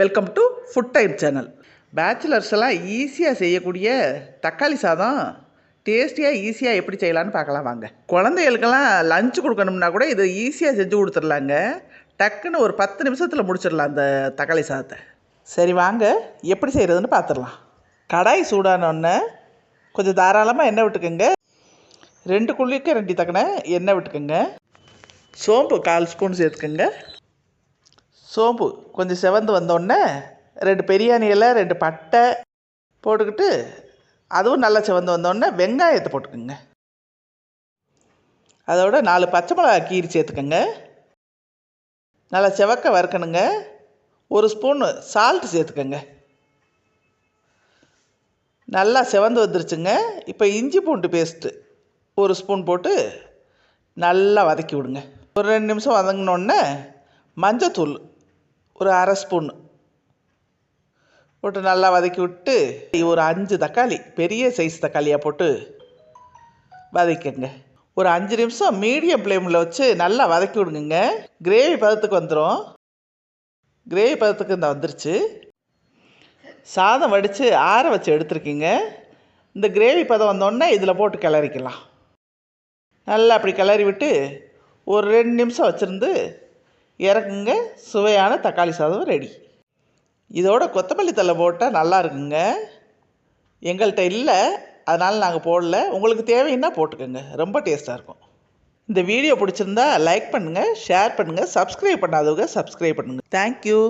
Welcome to food time channel bachelors எல்லாம் ஈஸியாக செய்யக்கூடிய தக்காளி சாதம் டேஸ்டியாக ஈஸியாக எப்படி செய்யலான்னு பார்க்கலாம் வாங்க. குழந்தைகளுக்கெல்லாம் லஞ்ச் கொடுக்கணும்னா கூட இது ஈஸியாக செஞ்சு கொடுத்துடலாங்க. டக்குன்னு ஒரு பத்து நிமிஷத்தில் முடிச்சிடலாம் அந்த தக்காளி சாதத்தை. சரி வாங்க எப்படி செய்கிறதுன்னு பார்த்துடலாம். கடாய் சூடானோடனே கொஞ்சம் தாராளமாக எண்ணெய் விட்டுக்குங்க. ரெண்டு குள்ளிக்கு ரெண்டு தக்கனை எண்ணெய் விட்டுக்குங்க. சோம்பு கால் ஸ்பூன் சேர்த்துக்கோங்க. சோம்பு. கொஞ்சம் செவந்து வந்தோடனே ரெண்டு பிரியாணி இலை ரெண்டு பட்டை போட்டுக்கிட்டு அதுவும் நல்லா செவந்து வந்தோடனே வெங்காயத்தை போட்டுக்கோங்க. அதோட நாலு பச்சை மிளகா கீரி சேர்த்துக்கோங்க. நல்லா செவக்க வறுக்கணுங்க. ஒரு ஸ்பூன் சால்ட் சேர்த்துக்கோங்க. நல்லா செவந்து வந்துருச்சுங்க. இப்போ இஞ்சி பூண்டு பேஸ்ட்டு ஒரு ஸ்பூன் போட்டு நல்லா வதக்கி விடுங்க. ஒரு ரெண்டு நிமிஷம் வதங்கினோடனே மஞ்சத்தூள் ஒரு அரை ஸ்பூன் போட்டு நல்லா வதக்கி விட்டு ஒரு அஞ்சு தக்காளி பெரிய சைஸ் தக்காளியாக போட்டு வதக்கிங்க. ஒரு அஞ்சு நிமிஷம் மீடியம் ஃப்ளேமில் வச்சு நல்லா வதக்கி விடுங்க கிரேவி பதத்துக்கு வந்துடும் கிரேவி பதத்துக்கு இந்த வந்துருச்சு. சாதம் வடித்து ஆற வச்சு எடுத்துருக்கீங்க. இந்த கிரேவி பதம் வந்தோடனே இதில் போட்டு கிளறிக்கலாம். நல்லா அப்படி கிளறி விட்டு ஒரு ரெண்டு நிமிஷம் வச்சுருந்து இறக்குங்க. சுவையான தக்காளி சாதம் ரெடி இதோட கொத்தமல்லி தழை போட்டால் நல்லா இருக்குங்க. எங்கள்கிட்ட இல்லை. அதனால் நாங்கள் போடல. உங்களுக்கு தேவைன்னா போட்டுக்கோங்க. ரொம்ப டேஸ்ட்டாக இருக்கும். இந்த வீடியோ பிடிச்சிருந்தா லைக் பண்ணுங்கள் ஷேர் பண்ணுங்கள் சப்ஸ்கிரைப் பண்ணாதவங்க சப்ஸ்கிரைப் பண்ணுங்கள் தேங்க்யூ